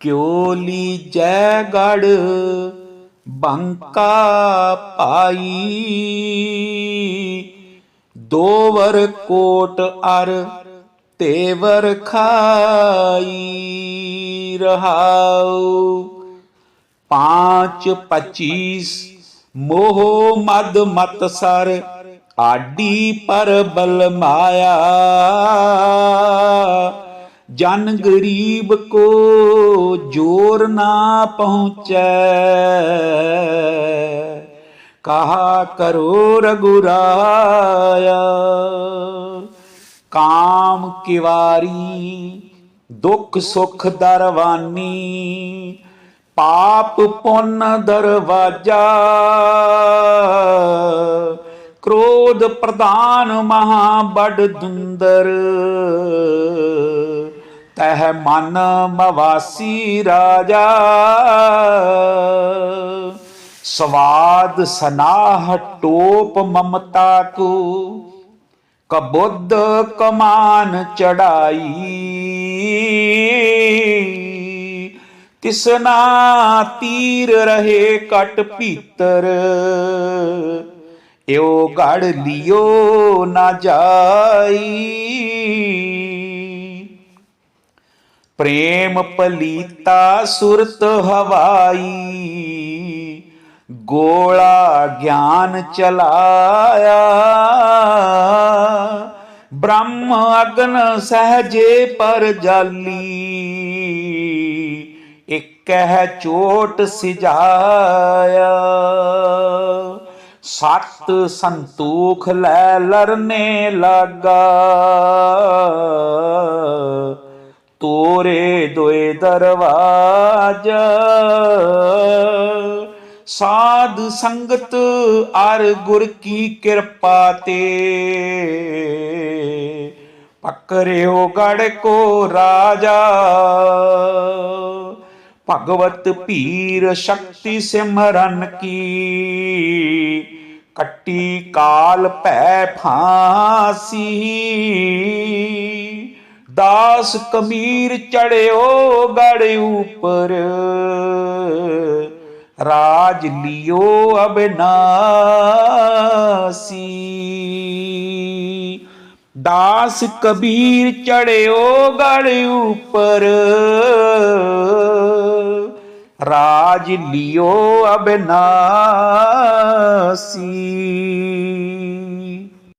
ਕਿਉ ਲੀਜੈ ਗੜ ਬੰਕਾ ਪਾਈ? ਦੋਵਰ ਕੋਟ ਅਰ ਤੇਵਰ ਖਾਈ ਰਹਾਉ। ਪਾਂਚ ਪਚੀਸ ਮੋਹ ਮਦ ਮਤ ਸਰ, ਆਡੀ ਪਰ ਮਾਇਆ। ਜਨ ਗਰੀਬ ਕੋ ਜੋਰ ਨਾ ਪਹੁੰਚੈ। ਕਹਾ ਕਰੋ ਰਗੁਰਾਇਆ ਕਾਮ ਕਿਵਾਰੀ, ਦੁੱਖ ਸੁਖ ਦਰਵਾਨੀ, ਪਾਪ ਪੁੰਨ ਦਰਵਾਜਾ। ਕ੍ਰੋਧ ਪ੍ਰਧਾਨ ਮਹਾ ਬੜ ਦੁੰਦਰ। ਤਹਿ ਮਨ ਮਵਾਸੀ ਰਾਜਾ। ਸਵਾਦ ਸਨਾਹ ਟੋਪ ਮਮਤਾ ਕੋ ਕਬੁੱਧ ਕਮਾਨ ਚੜਾਈ। ਤਿਸਨਾ ਤੀਰ ਰਹੇ ਕਟ ਭੀਤਰ। ਇਓ ਗੜ ਲਿਓ ਨਾ ਜਾਈ। ਪ੍ਰੇਮ ਪਲੀਤਾ ਸੁਰਤ ਹਵਾਈ, ਗੋਲਾ ਗਿਆਨ ਚਲਾਇਆ। ਬ੍ਰਹਮ ਅਗਨ ਸਹਜੇ ਪਰ ਜਾਲੀ ਇੱਕ ਹੈ ਚੋਟ ਸਿਜਾਇਆ। ਸਤ ਸੰਤੋਖ ਲੈ ਲਰਨੇ ਲਾਗਾ ਤੋਰੇ ਦੋਏ ਦਰਵਾਜ। ਸਾਧ ਸੰਗਤ ਅਰ ਗੁਰ ਕੀ ਕਿਰਪਾ ਤੇ। ਪਕਰਿਓ ਗੜ ਕੋ ਰਾਜਾ। ਭਗਵਤ ਪੀਰ ਸ਼ਕਤੀ ਸਿਮਰਨ ਕੀ। ਕੱਟੀ ਕਾਲ ਭੈ ਫਾਸੀ। ਦਾਸ ਕਬੀਰ ਚੜਿਓ ਗੜ ਉਪਰ। ਰਾਜ ਲਿਓ ਅਬਨਾਸੀ। ਦਾਸ ਕਬੀਰ ਚੜਿਓ ਗੜ ਉਪਰ। ਰਾਜ ਲਿਓ ਅਬਨਾਸੀ।